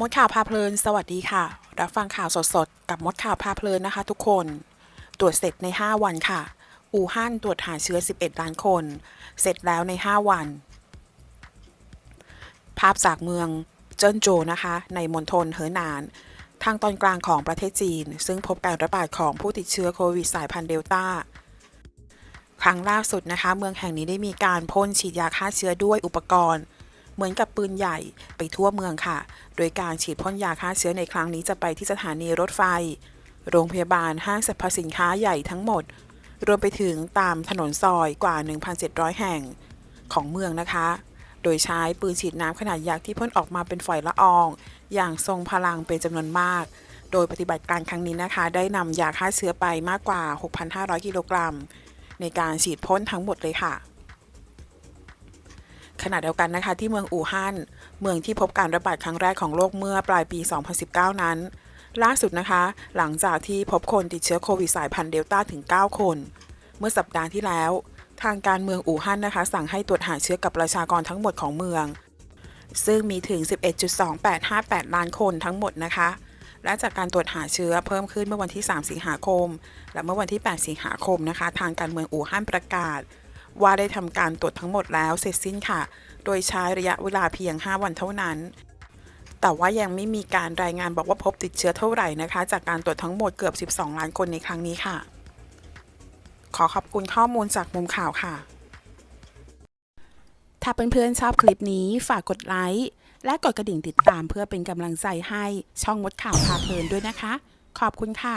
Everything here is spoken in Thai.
มดข่าวพาเพลิน สวัสดีค่ะ รับฟังข่าวสดๆ กับมดข่าวพาเพลินนะคะ ทุกคน ตรวจเสร็จใน 5 วันค่ะ อู่ฮั่นตรวจหาเชื้อ 11 ล้านคน เสร็จแล้วใน 5 วัน ภาพจากเมืองเจิ้นโจนะคะ ในมณฑลเหอหนาน ทางตอนกลางของประเทศจีน ซึ่งพบการระบาดของผู้ติดเชื้อโควิดสายพันธุ์เดลต้า ครั้งล่าสุดนะคะ เมืองแห่งนี้ได้มีการพ่นฉีดยาฆ่าเชื้อด้วยอุปกรณ์ เหมือนกับปืนใหญ่ไปทั่วเมืองค่ะ โดยการฉีดพ่นยาฆ่าเชื้อในครั้งนี้จะไปที่สถานีรถไฟ โรงพยาบาลห้างสรรพสินค้าใหญ่ทั้งหมด รวมไปถึงตามถนนซอยกว่า 1,700 แห่งของเมืองนะคะ โดยใช้ปืนฉีดน้ำขนาดยักษ์ที่พ่นออกมาเป็นฝอยละออง อย่างทรงพลังเป็นจำนวนมาก โดยปฏิบัติการครั้งนี้นะคะ ได้นำยาฆ่าเชื้อไปมากกว่า 6,500 กิโลกรัม ในการฉีดพ่นทั้งหมดเลยค่ะ ขณะเดียวกันนะคะที่เมืองอู่ฮั่นเมืองที่พบการระบาดครั้งแรกของโลกเมื่อปลายปี 2019 นั้น ล่าสุดนะคะ หลังจากที่พบคนติดเชื้อโควิดสายพันธุ์เดลต้าถึง 9 คน เมื่อสัปดาห์ที่แล้ว ทางการเมืองอู่ฮั่นนะคะ สั่งให้ตรวจหาเชื้อกับประชากรทั้งหมดของเมือง ซึ่งมีถึง 11.2858 ล้านคนทั้งหมดนะคะและจากการตรวจหาเชื้อเพิ่มขึ้นเมื่อวันที่ 3 สิงหาคม และเมื่อวันที่ 8 สิงหาคมนะคะ ทางการเมืองอู่ฮั่นประกาศ ว่าได้ทำการตรวจทั้งหมดแล้วเสร็จสิ้นค่ะ โดยใช้ระยะเวลาเพียง 5 วันเท่านั้น แต่ว่ายังไม่มีการรายงานบอกว่าพบติดเชื้อเท่าไหร่นะคะ จากการตรวจทั้งหมดเกือบ 12 ล้านคนในครั้งนี้ค่ะ ขอขอบคุณข้อมูลจากมุมข่าวค่ะ ถ้าเพื่อนๆชอบคลิปนี้ฝากกดไลค์และกดกระดิ่งติดตามเพื่อเป็นกำลังใจให้ช่องมดข่าวพาเพลินด้วยนะคะ ขอบคุณค่ะ